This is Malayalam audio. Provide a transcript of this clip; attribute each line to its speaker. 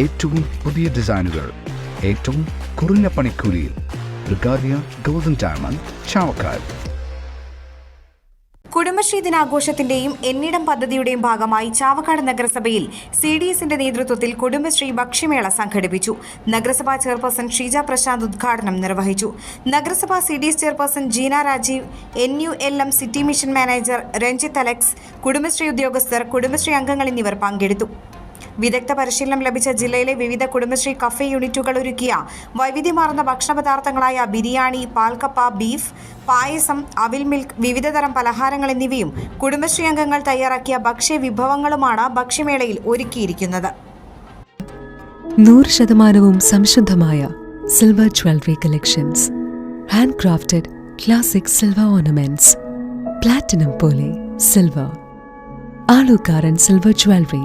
Speaker 1: ഏറ്റവും പുതിയ ഡിസൈനുകൾ ഏറ്റവും കുറഞ്ഞ പണിക്കൂലിയിൽ. ബ്രിഗാദിയ ഗോൾഡൻ ഡയമണ്ട് ചാവക്കാൽ
Speaker 2: കുടുംബശ്രീ ദിനാഘോഷത്തിന്റെയും എന്നിടം പദ്ധതിയുടെയും ഭാഗമായി ചാവക്കാട് നഗരസഭയിൽ സി ഡി എസിന്റെ നേതൃത്വത്തിൽ കുടുംബശ്രീ ഭക്ഷ്യമേള സംഘടിപ്പിച്ചു. നഗരസഭാ ചെയർപേഴ്സൺ ഷീജ പ്രശാന്ത് ഉദ്ഘാടനം നിർവഹിച്ചു. നഗരസഭാ C D S chairperson Jeena Rajeev N U L M city mission manager Ranjith Alex Kudumbashree ഉദ്യോഗസ്ഥർ കുടുംബശ്രീ അംഗങ്ങൾ എന്നിവർ പങ്കെടുത്തു. വിദഗ്ധ പരിശീലനം ലഭിച്ച ജില്ലയിലെ വിവിധ കുടുംബശ്രീ കഫേ യൂണിറ്റുകൾ ഒരുക്കിയ വൈവിധ്യമാർന്ന ഭക്ഷണപദാർത്ഥങ്ങളായ ബിരിയാണി പാൽക്കപ്പ ബീഫ് പായസം അവിൽ മിൽക്ക് വിവിധതരം പലഹാരങ്ങൾ എന്നിവയും കുടുംബശ്രീ അംഗങ്ങൾ തയ്യാറാക്കിയ ഭക്ഷ്യ വിഭവങ്ങളുമാണ് ഭക്ഷ്യമേളയിൽ ഒരുക്കിയിരിക്കുന്നത്.
Speaker 3: നൂറ് ശതമാനവും സംശുദ്ധമായ silver jewellery collections hand crafted classic silver ornaments platinum പോലെ silver Alukkaran silver jewellery